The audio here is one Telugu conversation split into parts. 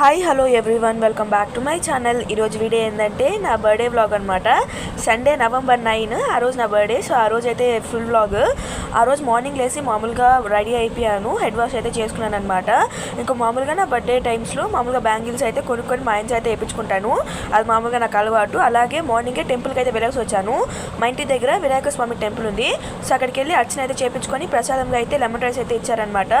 Hi hello everyone welcome back to my channel ఈరోజు వీడియో ఏంటంటే నా బర్త్డే వ్లాగ్ అనమాట సండే నవంబర్ నైన్ ఆ రోజు నా బర్త్డే సో ఆ రోజు అయితే ఫుల్ వ్లాగ్ ఆ రోజు మార్నింగ్ లేసి మామూలుగా రెడీ అయిపోయాను. హెడ్ వాష్ అయితే చేసుకున్నాను అనమాట ఇంకా మామూలుగా నా బర్త్డే టైమ్స్లో మామూలుగా బ్యాంగిల్స్ అయితే కొనుక్కొని మా ఇంట్లో అయితే వేయించుకుంటాను అది మామూలుగా నాకు అలవాటు. అలాగే మార్నింగే టెంపుల్కి అయితే వెళ్ళాల్సి వచ్చాను. మా ఇంటి దగ్గర వినాయక స్వామి టెంపుల్ ఉంది. సో అక్కడికి వెళ్ళి అర్చన అయితే చేయించుకొని ప్రసాదంగా అయితే లెమన్ రైస్ అయితే ఇచ్చారనమాట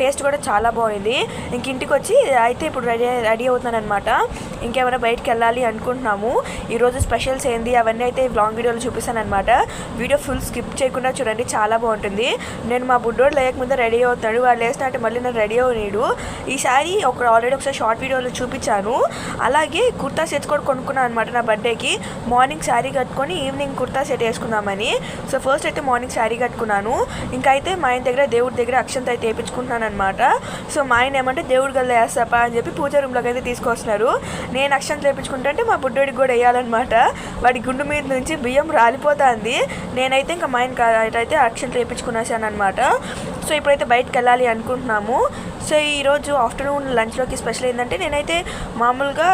టేస్ట్ కూడా చాలా బాగుంది. ఇంక ఇంటికి వచ్చి అయితే ఇప్పుడు రెడీ రెడీ అవుతున్నాను అనమాట ఇంకేమైనా బయటకు వెళ్ళాలి అనుకుంటున్నాము. ఈరోజు స్పెషల్స్ ఏంది అవన్నీ అయితే లాంగ్ వీడియోలో చూపిస్తాను అనమాట వీడియో ఫుల్ స్కిప్ చేయకుండా చూడండి. చాలా బాగుంది. ఉంటుంది నేను మా బుడ్డోడు లేకముందే రెడీ అవుతాడు వాడు లేసినట్టు మళ్ళీ నేను రెడీ అవనీడు. ఈసారి ఒక ఆల్రెడీ ఒకసారి షార్ట్ వీడియోలో చూపించాను. అలాగే కుర్తా సెట్ కూడా కొనుక్కున్నాను అనమాట నా బర్త్డేకి. మార్నింగ్ శారీ కట్టుకొని ఈవినింగ్ కుర్తా సెట్ వేసుకుందామని. సో ఫస్ట్ అయితే మార్నింగ్ శారీ కట్టుకున్నాను. ఇంకా అయితే మా ఆయన దగ్గర దేవుడి దగ్గర అక్షంత అయితే వేయించుకుంటున్నాను అనమాట సో మా ఆయన ఏమంటే దేవుడి గల్ల వేస్తాపా అని చెప్పి పూజ రూమ్లోకి అయితే తీసుకొస్తున్నారు. నేను అక్షంత వేయించుకుంటుంటే మా బుడ్డోడికి కూడా వేయాలన్నమాట. వాడి గుండు మీద నుంచి బియ్యం రాలిపోతుంది. నేనైతే ఇంకా మా ఆయన అయితే అక్షంత వేయించుకునేసాను అనమాట సో ఇప్పుడైతే బయటకు వెళ్ళాలి అనుకుంటున్నాము. సో ఈరోజు ఆఫ్టర్నూన్ లంచ్లోకి స్పెషల్ ఏంటంటే నేనైతే మామూలుగా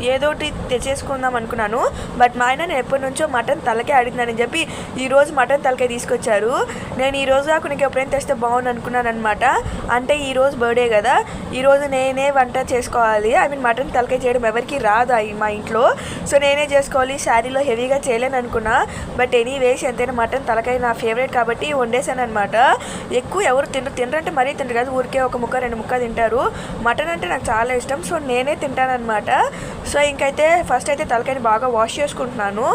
ఏదో ఒకటి తెచ్చేసుకుందాం అనుకున్నాను. బట్ మా ఆయన నేను ఎప్పటి నుంచో మటన్ తలకే అడిగినానని చెప్పి ఈరోజు మటన్ తలకే తీసుకొచ్చారు. నేను ఈరోజు రోజు నీకు ఎప్పుడైనా తెస్తే బాగుంది అనుకున్నాను అనమాట అంటే ఈరోజు బర్త్డే కదా. ఈరోజు నేనే వంట చేసుకోవాలి. ఐ మీన్ మటన్ తలకే చేయడం ఎవరికి రాదు మా ఇంట్లో. సో నేనే చేసుకోవాలి. శారీలో హెవీగా చేయలేను అనుకున్నా. బట్ ఎనీవేస్ ఎంతైనా మటన్ తలకాయ నా ఫేవరెట్ కాబట్టి వండేసాను అనమాట ఎక్కువ ఎవరు తినరు. తినరంటే మరీ తినరు కాదు. ఊరికే ఒక ముక్క రెండు ముక్క తింటారు. మటన్ అంటే నాకు చాలా ఇష్టం. సో నేనే తింటానన్నమాట. సో ఇంకైతే ఫస్ట్ అయితే తలకాయని బాగా వాష్ చేసుకుంటున్నాను.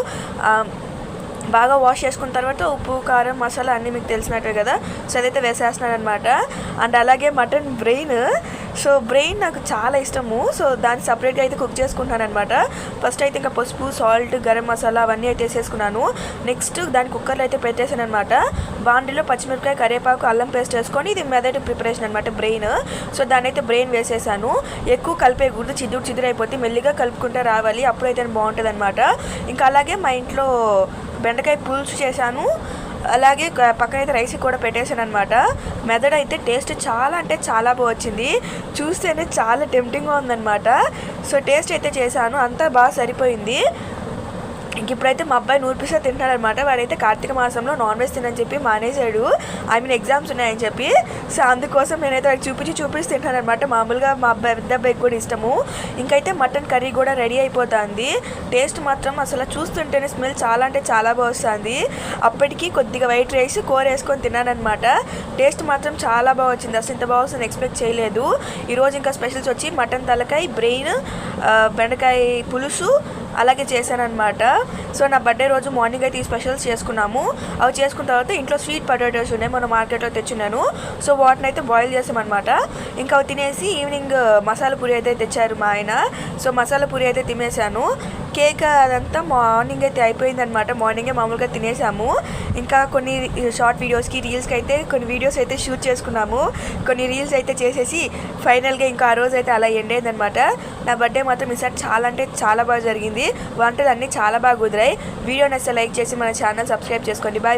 బాగా వాష్ చేసుకున్న తర్వాత ఉప్పు కారం మసాలా అన్నీ మీకు తెలిసినట్టే కదా. సో అదైతే వేసేస్తున్నాను అనమాట అండ్ అలాగే మటన్ బ్రెయిన్ సో బ్రెయిన్ నాకు చాలా ఇష్టము. సో దాన్ని సపరేట్గా అయితే కుక్ చేసుకుంటాను అనమాట ఫస్ట్ అయితే ఇంకా పసుపు సాల్ట్ గరం మసాలా అవన్నీ అయితే వేసేసుకున్నాను. నెక్స్ట్ దాని కుక్కర్లో అయితే పెట్టేసాను అనమాట బాండీలో పచ్చిమిరపకాయ కరివేపాకు అల్లం పేస్ట్ వేసుకొని ఇది మెదటి ప్రిపరేషన్ అనమాట బ్రెయిన్. సో దాన్ని అయితే బ్రెయిన్ వేసేసాను. ఎక్కువ కలిపేయకూడదు చిదురు చిదురు అయిపోతే మెల్లిగా కలుపుకుంటే రావాలి. అప్పుడైతే బాగుంటుంది అనమాట ఇంకా అలాగే మా ఇంట్లో బెండకాయ పులుసు చేశాను. అలాగే పక్కన అయితే రైస్ కూడా పెట్టేశాను అనమాట మెదడు అయితే టేస్ట్ చాలా అంటే చాలా బాగా వచ్చింది. చూస్తేనే చాలా టెంప్టింగ్గా ఉందన్నమాట. సో టేస్ట్ అయితే చేశాను. అంతా బాగా సరిపోయింది. ఇంక ఇప్పుడైతే మా అబ్బాయి నూరు పీసా తింటాడనమాట వాడైతే కార్తీక మాసంలో నాన్ వెజ్ తినని చెప్పి మానేశాడు. ఐ మీన్ ఎగ్జామ్స్ ఉన్నాయని చెప్పి. సో అందుకోసం నేనైతే వాడికి చూపించి చూపించి తింటానమాట మామూలుగా మా అబ్బాయి పెద్ద అబ్బాయికి కూడా ఇష్టము. ఇంకైతే మటన్ కర్రీ కూడా రెడీ అయిపోతుంది. టేస్ట్ మాత్రం అసలు చూస్తుంటేనే స్మెల్ చాలా అంటే చాలా బాగా వస్తుంది అప్పటికి కొద్దిగా వైట్ రైస్ కూర వేసుకొని తిన్నానమాట టేస్ట్ మాత్రం చాలా బాగా వచ్చింది. అసలు ఇంత బాగా వస్తుంది ఎక్స్పెక్ట్ చేయలేదు. ఈరోజు ఇంకా స్పెషల్స్ వచ్చి మటన్ తలకాయ బ్రెయిన్ బెండకాయ పులుసు అలాగే చేశానమాట సో నా బర్త్డే రోజు మార్నింగ్ అయితే ఈ స్పెషల్స్ చేసుకున్నాము. అవి చేసుకున్న తర్వాత ఇంట్లో స్వీట్ పొటాటోస్ ఉన్నాయి మనం మార్కెట్లో తెచ్చున్నాను. సో వాటిని అయితే బాయిల్ చేసామన్నమాట. ఇంకా అవి తినేసి ఈవినింగ్ మసాలా పూరి అయితే తెచ్చారు మా ఆయన. సో మసాలా పూరి అయితే తినేసాను. కేక్ అదంతా మార్నింగ్ అయితే అయిపోయిందనమాట మార్నింగే మామూలుగా తినేసాము. ఇంకా కొన్ని షార్ట్ వీడియోస్కి రీల్స్కి అయితే కొన్ని వీడియోస్ అయితే షూట్ చేసుకున్నాము. కొన్ని రీల్స్ అయితే చేసేసి ఫైనల్గా ఇంకా ఆ రోజు అయితే అలా ఎండ్ అయిందనమాట నా బర్త్డే మాత్రం ఈసారి చాలా అంటే చాలా బాగా జరిగింది. వంటలు అన్నీ చాలా బాగా కుదిరాయి. వీడియో నచ్చితే లైక్ చేసి మన ఛానల్ సబ్స్క్రైబ్ చేసుకోండి. బాయ్